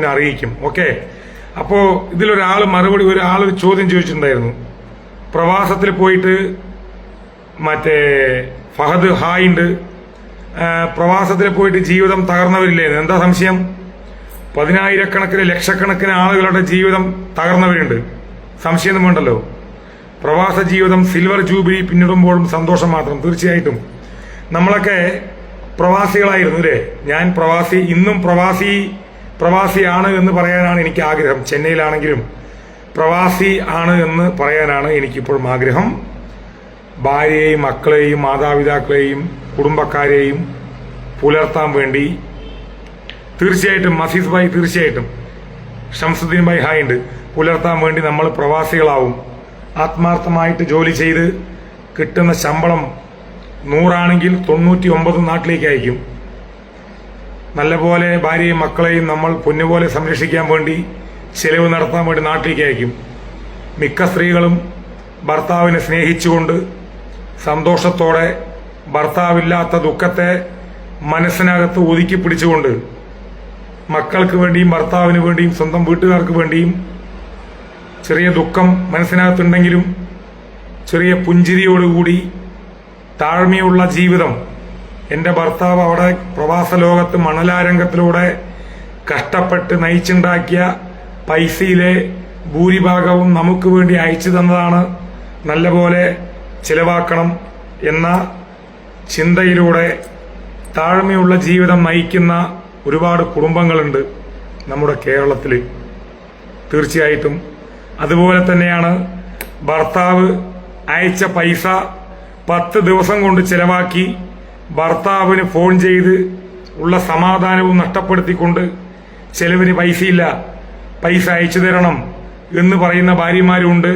പിന്നെ അറിയിക്കും. ഓക്കെ? അപ്പോൾ ഇതിലൊരാൾ മറുപടി ഒരാൾ ഒരു ചോദ്യം ചോദിച്ചിട്ടുണ്ടായിരുന്നു. പ്രവാസത്തിൽ പോയിട്ട് മറ്റേ ഫഹദ് ഹായ് ഉണ്ട്. പ്രവാസത്തിൽ പോയിട്ട് ജീവിതം തകർന്നവരില്ലേ? എന്താ സംശയം? പതിനായിരക്കണക്കിന് ലക്ഷക്കണക്കിന് ആളുകളുടെ ജീവിതം തകർന്നവരുണ്ട്. സംശയമൊന്നും വേണ്ടല്ലോ. പ്രവാസ ജീവിതം സിൽവർ ജൂബിലി പിന്നിടുമ്പോഴും സന്തോഷം മാത്രം തീർച്ചയായിട്ടും. നമ്മളൊക്കെ പ്രവാസികളായിരുന്നു അല്ലേ? ഞാൻ പ്രവാസി ഇന്നും പ്രവാസി പ്രവാസിയാണ് എന്ന് പറയാനാണ് എനിക്ക് ആഗ്രഹം ചെന്നൈയിലാണെങ്കിലും പ്രവാസി ആണ് എന്ന് പറയാനാണ് എനിക്കിപ്പോഴും ആഗ്രഹം. ഭാര്യയെയും മക്കളെയും മാതാപിതാക്കളെയും കുടുംബക്കാരെയും പുലർത്താൻ വേണ്ടി തീർച്ചയായിട്ടും മസീസ് ഭായി തീർച്ചയായിട്ടും ഷംസുദ്ദീൻ ഭായ് ഹായ് ഉണ്ട്. പുലർത്താൻ വേണ്ടി നമ്മൾ പ്രവാസികളാവും. ആത്മാർത്ഥമായിട്ട് ജോലി ചെയ്ത് കിട്ടുന്ന ശമ്പളം നൂറാണെങ്കിൽ തൊണ്ണൂറ്റി ഒമ്പത് നാട്ടിലേക്ക് അയക്കും. നല്ലപോലെ ഭാര്യയും മക്കളെയും നമ്മൾ പൊന്നുപോലെ സംരക്ഷിക്കാൻ വേണ്ടി ചെലവ് നടത്താൻ വേണ്ടി നാട്ടിലേക്ക് അയക്കും. മിക്ക സ്ത്രീകളും ഭർത്താവിനെ സ്നേഹിച്ചുകൊണ്ട് സന്തോഷത്തോടെ ഭർത്താവില്ലാത്ത ദുഃഖത്തെ മനസ്സിനകത്ത് ഒതുക്കി പിടിച്ചുകൊണ്ട് മക്കൾക്ക് വേണ്ടിയും ഭർത്താവിന് വേണ്ടിയും സ്വന്തം വീട്ടുകാർക്ക് വേണ്ടിയും ചെറിയ ദുഃഖം മനസ്സിനകത്തുണ്ടെങ്കിലും ചെറിയ പുഞ്ചിരിയോടുകൂടി താഴ്മയുള്ള ജീവിതം എന്റെ ഭർത്താവ് അവിടെ പ്രവാസ ലോകത്ത് മണലാരംഗത്തിലൂടെ കഷ്ടപ്പെട്ട് നയിച്ചുണ്ടാക്കിയ പൈസയിലെ ഭൂരിഭാഗവും നമുക്ക് വേണ്ടി അയച്ചു തന്നതാണ് നല്ലപോലെ ചിലവാക്കണം എന്ന ചിന്തയിലൂടെ താഴ്മയുള്ള ജീവിതം നയിക്കുന്ന ഒരുപാട് കുടുംബങ്ങളുണ്ട് നമ്മുടെ കേരളത്തിൽ തീർച്ചയായിട്ടും. അതുപോലെ തന്നെയാണ് ഭർത്താവ് അയച്ച പൈസ പത്ത് ദിവസം കൊണ്ട് ചെലവാക്കി ഭർത്താവിന് ഫോൺ ചെയ്ത് ഉള്ള സമാധാനവും നഷ്ടപ്പെടുത്തിക്കൊണ്ട് ചെലവിന് പൈസയില്ല പൈസ അയച്ചു തരണം എന്ന് പറയുന്ന ഭാര്യമാരുണ്ട്.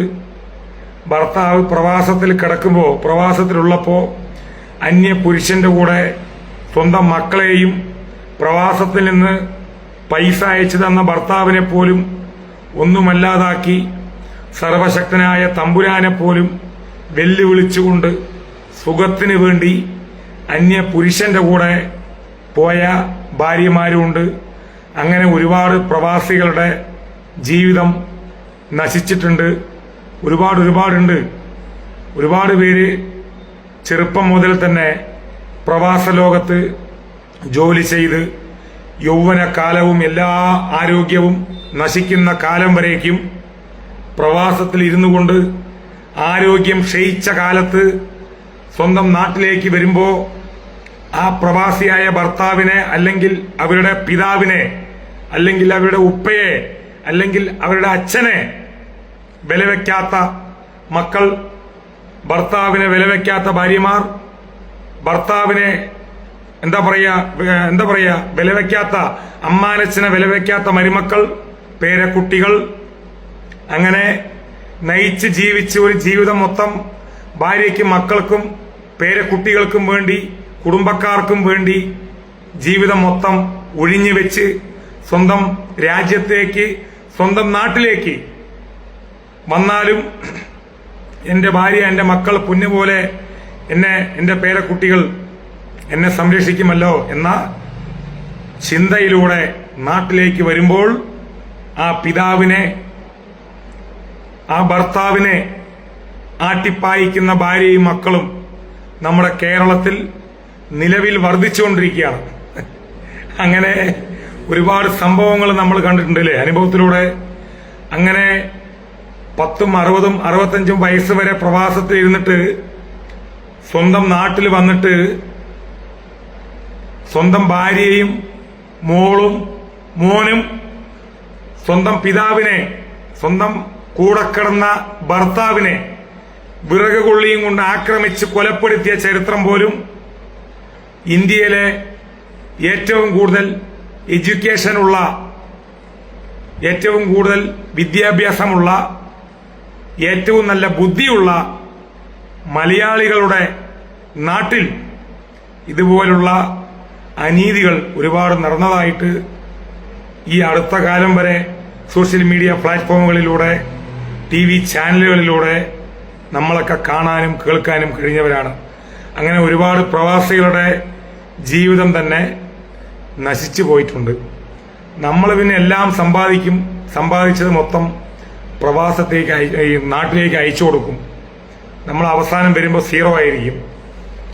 ഭർത്താവ് പ്രവാസത്തിൽ കിടക്കുമ്പോൾ പ്രവാസത്തിലുള്ളപ്പോൾ അന്യ പുരുഷന്റെ കൂടെ സ്വന്തം മക്കളെയും പ്രവാസത്തിൽ നിന്ന് പൈസ അയച്ചു തന്ന ഭർത്താവിനെ പോലും ഒന്നുമല്ലാതാക്കി സർവശക്തനായ തമ്പുരാനെ പോലും വെല്ലുവിളിച്ചുകൊണ്ട് സുഖത്തിന് വേണ്ടി അന്യ പുരുഷന്റെ കൂടെ പോയ ഭാര്യമാരുമുണ്ട് അങ്ങനെ ഒരുപാട് പ്രവാസികളുടെ ജീവിതം നശിച്ചിട്ടുണ്ട്. ഒരുപാട് ഒരുപാടുണ്ട്. ഒരുപാട് പേര് ചെറുപ്പം മുതൽ തന്നെ പ്രവാസ ലോകത്ത് ജോലി ചെയ്ത് യൗവന കാലവും എല്ലാ ആരോഗ്യവും നശിക്കുന്ന കാലം വരേക്കും. പ്രവാസത്തിൽ ഇരുന്നു കൊണ്ട് ആരോഗ്യം ക്ഷയിച്ച കാലത്ത് സ്വന്തം നാട്ടിലേക്ക് വരുമ്പോൾ ആ പ്രവാസിയായ ഭർത്താവിനെ അല്ലെങ്കിൽ അവരുടെ പിതാവിനെ അല്ലെങ്കിൽ അവരുടെ ഉപ്പയെ അല്ലെങ്കിൽ അവരുടെ അച്ഛനെ വിലവെക്കാത്ത മക്കൾ ഭർത്താവിനെ വിലവെക്കാത്ത ഭാര്യമാർ ഭർത്താവിനെ എന്താ പറയാ എന്താ പറയാ വിലവെക്കാത്ത അമ്മാനച്ഛനെ വിലവെക്കാത്ത മരുമക്കൾ പേരക്കുട്ടികൾ അങ്ങനെ നയിച്ച് ജീവിച്ച് ഒരു ജീവിതം മൊത്തം ഭാര്യയ്ക്കും മക്കൾക്കും പേരക്കുട്ടികൾക്കും വേണ്ടി കുടുംബക്കാർക്കും വേണ്ടി ജീവിതം മൊത്തം ഒഴിഞ്ഞു വെച്ച് സ്വന്തം രാജ്യത്തേക്ക് സ്വന്തം നാട്ടിലേക്ക് വന്നാലും എന്റെ ഭാര്യ എന്റെ മക്കൾ പൊന്നുപോലെ എന്നെ എന്റെ പേരക്കുട്ടികൾ എന്നെ സംരക്ഷിക്കുമല്ലോ എന്ന ചിന്തയിലൂടെ നാട്ടിലേക്ക് വരുമ്പോൾ ആ പിതാവിനെ ആ ഭർത്താവിനെ ആട്ടിപ്പായിക്കുന്ന ഭാര്യയും മക്കളും നമ്മുടെ കേരളത്തിൽ നിലവിൽ വർദ്ധിച്ചുകൊണ്ടിരിക്കുകയാണ്. അങ്ങനെ ഒരുപാട് സംഭവങ്ങൾ നമ്മൾ കണ്ടിട്ടുണ്ട് അല്ലേ അനുഭവത്തിലൂടെ അങ്ങനെ പത്തും അറുപതും അറുപത്തഞ്ചും വയസ്സ് വരെ പ്രവാസത്തിൽ ഇരുന്നിട്ട് സ്വന്തം നാട്ടിൽ വന്നിട്ട് സ്വന്തം ഭാര്യയും മോളും മോനും സ്വന്തം പിതാവിനെ സ്വന്തം കൂടെ കിടന്ന ഭർത്താവിനെ വിറക് കൊള്ളിയും കൊണ്ട് ആക്രമിച്ച് കൊലപ്പെടുത്തിയ ചരിത്രം പോലും ഇന്ത്യയിലെ ഏറ്റവും കൂടുതൽ എഡ്യൂക്കേഷനുള്ള ഏറ്റവും കൂടുതൽ വിദ്യാഭ്യാസമുള്ള ഏറ്റവും നല്ല ബുദ്ധിയുള്ള മലയാളികളുടെ നാട്ടിൽ ഇതുപോലുള്ള അനീതികൾ ഒരുപാട് നടന്നതായിട്ട് ഈ അടുത്ത കാലം വരെ സോഷ്യൽ മീഡിയ പ്ലാറ്റ്ഫോമുകളിലൂടെ ടി വി ചാനലുകളിലൂടെ നമ്മളൊക്കെ കാണാനും കേൾക്കാനും കഴിഞ്ഞവരാണ്. അങ്ങനെ ഒരുപാട് പ്രവാസികളുടെ ജീവിതം തന്നെ നശിച്ചു പോയിട്ടുണ്ട്. നമ്മൾ പിന്നെ എല്ലാം സമ്പാദിക്കും സമ്പാദിച്ചത് മൊത്തം പ്രവാസത്തേക്ക് ഈ നാട്ടിലേക്ക് അയച്ചു കൊടുക്കും. നമ്മൾ അവസാനം വരുമ്പോൾ സീറോ ആയിരിക്കും.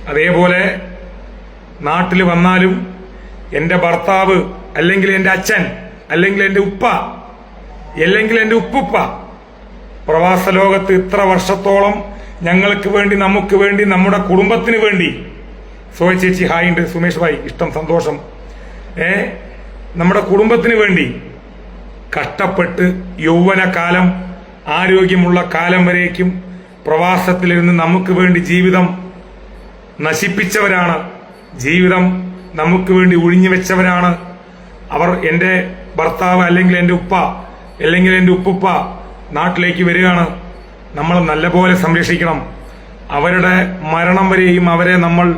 അതേപോലെ നാട്ടിൽ വന്നാലും എന്റെ ഭർത്താവ് അല്ലെങ്കിൽ എന്റെ അച്ഛൻ അല്ലെങ്കിൽ എന്റെ ഉപ്പ അല്ലെങ്കിൽ എന്റെ ഉപ്പുപ്പ പ്രവാസ ലോകത്ത് ഇത്ര വർഷത്തോളം ഞങ്ങൾക്ക് വേണ്ടി നമുക്ക് വേണ്ടി നമ്മുടെ കുടുംബത്തിന് വേണ്ടി. സോയ ചേച്ചി ഹായ് ഉണ്ട്. സുമേഷ് ഭായ് ഇഷ്ടം സന്തോഷം. ഏ നമ്മുടെ കുടുംബത്തിന് വേണ്ടി കഷ്ടപ്പെട്ട് യൗവനകാലം ആരോഗ്യമുള്ള കാലം വരേക്കും പ്രവാസത്തിലിരുന്ന് നമുക്ക് വേണ്ടി ജീവിതം നശിപ്പിച്ചവരാണ്. ജീവിതം നമുക്ക് വേണ്ടി ഒഴിഞ്ഞു വെച്ചവരാണ്. അവർ എന്റെ ഭർത്താവ് അല്ലെങ്കിൽ എന്റെ ഉപ്പ അല്ലെങ്കിൽ എന്റെ ഉപ്പുപ്പ നാട്ടിലേക്ക് വരികയാണ്. നമ്മൾ നല്ലപോലെ സംരക്ഷിക്കണം. അവരുടെ മരണം വരെയും അവരെ നമ്മൾ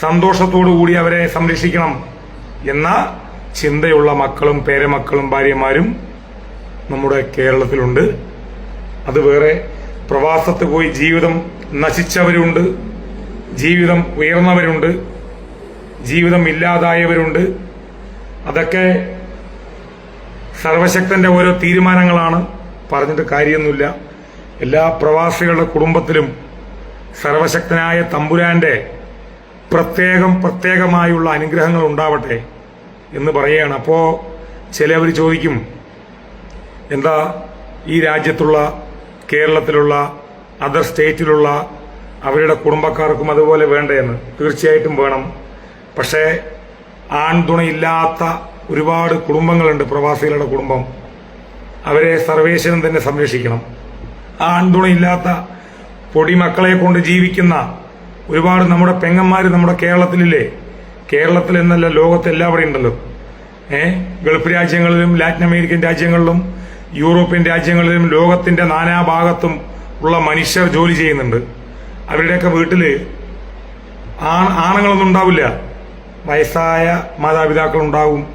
സന്തോഷത്തോടു കൂടി അവരെ സംരക്ഷിക്കണം എന്ന ചിന്തയുള്ള മക്കളും പേരമക്കളും ഭാര്യമാരും നമ്മുടെ കേരളത്തിലുണ്ട്. അത് വേറെ പ്രവാസത്ത് പോയി ജീവിതം നശിച്ചവരുണ്ട്. ജീവിതം ഉയർന്നവരുണ്ട്. ജീവിതം ഇല്ലാതായവരുണ്ട്. അതൊക്കെ സർവശക്തന്റെ ഓരോ തീരുമാനങ്ങളാണ്. പറഞ്ഞിട്ട് കാര്യമൊന്നുമില്ല. എല്ലാ പ്രവാസികളുടെ കുടുംബത്തിലും സർവശക്തനായ തമ്പുരാന്റെ പ്രത്യേകം പ്രത്യേകമായുള്ള അനുഗ്രഹങ്ങൾ ഉണ്ടാവട്ടെ എന്ന് പറയുകയാണ്. അപ്പോൾ ചിലവർ ചോദിക്കും എന്താ ഈ രാജ്യത്തുള്ള കേരളത്തിലുള്ള അതർ സ്റ്റേറ്റിലുള്ള അവരുടെ കുടുംബക്കാർക്കും അതുപോലെ വേണ്ടതെന്ന് തീർച്ചയായിട്ടും വേണം. പക്ഷേ ആൺതുണയില്ലാത്ത ഒരുപാട് കുടുംബങ്ങളുണ്ട് പ്രവാസികളുടെ കുടുംബം. അവരെ സർവേശ്വരൻ തന്നെ സംരക്ഷിക്കണം. ആൺതുണയില്ലാത്ത പൊടിമക്കളെ കൊണ്ട് ജീവിക്കുന്ന ഒരുപാട് നമ്മുടെ പെങ്ങന്മാർ നമ്മുടെ കേരളത്തിലില്ലേ? കേരളത്തിൽ എന്നല്ല ലോകത്ത് എല്ലാവരും ഉണ്ടല്ലോ. ഏ? ഗൾഫ് രാജ്യങ്ങളിലും ലാറ്റിൻ അമേരിക്കൻ രാജ്യങ്ങളിലും യൂറോപ്യൻ രാജ്യങ്ങളിലും ലോകത്തിന്റെ നാനാഭാഗത്തും ഉള്ള മനുഷ്യർ ജോലി ചെയ്യുന്നുണ്ട്. അവരുടെയൊക്കെ വീട്ടിൽ ആണ് ആണുങ്ങളൊന്നും ഉണ്ടാവില്ല. വയസ്സായ മാതാപിതാക്കൾ ഉണ്ടാവും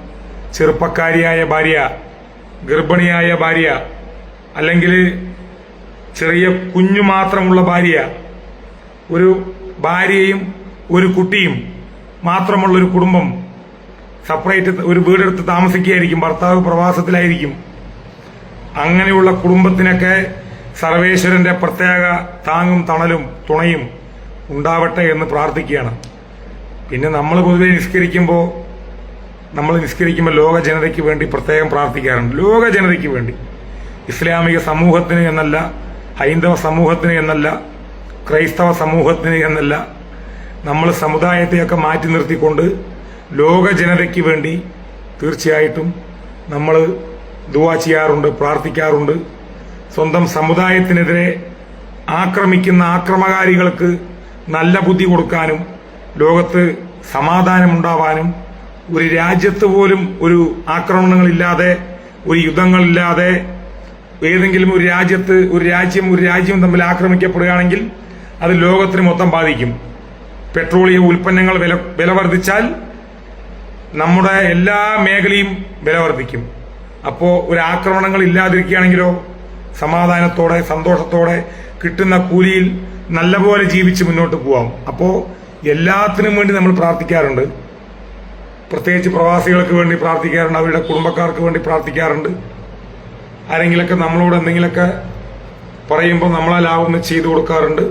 ചെറുപ്പക്കാരിയായ ഭാര്യ ഗർഭിണിയായ ഭാര്യ അല്ലെങ്കിൽ ചെറിയ കുഞ്ഞു മാത്രമുള്ള ഭാര്യ ഒരു ഭാര്യയും ഒരു കുട്ടിയും മാത്രമുള്ള ഒരു കുടുംബം സെപ്പറേറ്റ് ഒരു വീടെടുത്ത് താമസിക്കുകയായിരിക്കും ഭർത്താവ് പ്രവാസത്തിലായിരിക്കും. അങ്ങനെയുള്ള കുടുംബത്തിനൊക്കെ സർവേശ്വരന്റെ പ്രത്യേക താങ്ങും തണലും തുണയും ഉണ്ടാവട്ടെ എന്ന് പ്രാർത്ഥിക്കുകയാണ്. പിന്നെ നമ്മൾ പൊതുവെ നിസ്കരിക്കുമ്പോൾ നമ്മൾ നിസ്കരിക്കുമ്പോൾ ലോക ജനതയ്ക്ക് വേണ്ടി പ്രത്യേകം പ്രാർത്ഥിക്കാറുണ്ട്. ലോക ജനതയ്ക്ക് വേണ്ടി. ഇസ്ലാമിക സമൂഹത്തിന് എന്നല്ല ഹൈന്ദവ സമൂഹത്തിന് എന്നല്ല ക്രൈസ്തവ സമൂഹത്തിന് എന്നല്ല നമ്മൾ സമുദായത്തെയൊക്കെ മാറ്റി നിർത്തിക്കൊണ്ട് ലോക ജനതയ്ക്ക് വേണ്ടി തീർച്ചയായിട്ടും നമ്മൾ ദുവാ ചെയ്യാറുണ്ട് പ്രാർത്ഥിക്കാറുണ്ട്. സ്വന്തം സമുദായത്തിനെതിരെ ആക്രമിക്കുന്ന ആക്രമകാരികൾക്ക് നല്ല ബുദ്ധി കൊടുക്കാനും ലോകത്ത് സമാധാനമുണ്ടാവാനും ഒരു രാജ്യത്ത് പോലും ഒരു ആക്രമണങ്ങളില്ലാതെ ഒരു യുദ്ധങ്ങളില്ലാതെ ഏതെങ്കിലും ഒരു രാജ്യത്ത് ഒരു രാജ്യം ഒരു രാജ്യം തമ്മിൽ ആക്രമിക്കപ്പെടുകയാണെങ്കിൽ അത് ലോകത്തിന് മൊത്തം ബാധിക്കും. പെട്രോളിയം ഉൽപ്പന്നങ്ങൾ വില വില വർദ്ധിച്ചാൽ നമ്മുടെ എല്ലാ മേഖലയും വില വർദ്ധിക്കും. അപ്പോൾ ഒരു ആക്രമണങ്ങൾ ഇല്ലാതിരിക്കുകയാണെങ്കിലോ സമാധാനത്തോടെ സന്തോഷത്തോടെ കിട്ടുന്ന കൂലിയിൽ നല്ലപോലെ ജീവിച്ച് മുന്നോട്ട് പോവാം. അപ്പോൾ എല്ലാത്തിനും വേണ്ടി നമ്മൾ പ്രാർത്ഥിക്കാറുണ്ട്. പ്രത്യേകിച്ച് പ്രവാസികൾക്ക് വേണ്ടി പ്രാർത്ഥിക്കാറുണ്ട് അവരുടെ കുടുംബക്കാർക്ക് വേണ്ടി പ്രാർത്ഥിക്കാറുണ്ട്. ആരെങ്കിലൊക്കെ നമ്മളോട് എന്തെങ്കിലുമൊക്കെ പറയുമ്പോൾ നമ്മളാലാവുന്ന ചെയ്തു കൊടുക്കാറുണ്ട്.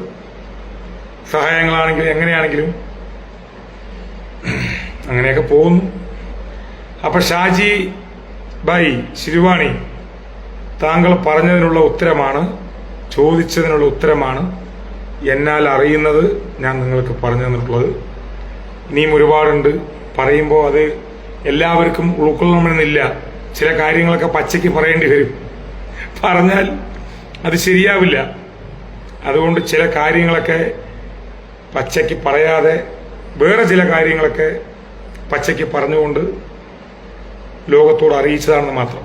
സഹായങ്ങളാണെങ്കിലും എങ്ങനെയാണെങ്കിലും. അങ്ങനെയൊക്കെ പോകുന്നു. അപ്പൊ ഷാജി ബൈ ശിരുവാണി താങ്കൾ പറഞ്ഞതിനുള്ള ഉത്തരമാണ് ചോദിച്ചതിനുള്ള ഉത്തരമാണ് എന്നാൽ അറിയുന്നത് ഞാൻ നിങ്ങൾക്ക് പറഞ്ഞു തന്നിട്ടുള്ളത്. ഇനിയും ഒരുപാടുണ്ട്. പറയുമ്പോൾ അത് എല്ലാവർക്കും ഉൾക്കൊള്ളണമെന്നില്ല. ചില കാര്യങ്ങളൊക്കെ പച്ചയ്ക്ക് പറയേണ്ടി വരും. പറഞ്ഞാൽ അത് ശരിയാവില്ല. അതുകൊണ്ട് ചില കാര്യങ്ങളൊക്കെ പച്ചയ്ക്ക് പറയാതെ വേറെ ചില കാര്യങ്ങളൊക്കെ പച്ചയ്ക്ക് പറഞ്ഞുകൊണ്ട് ലോകത്തോട് അറിയിച്ചതാണെന്ന് മാത്രം.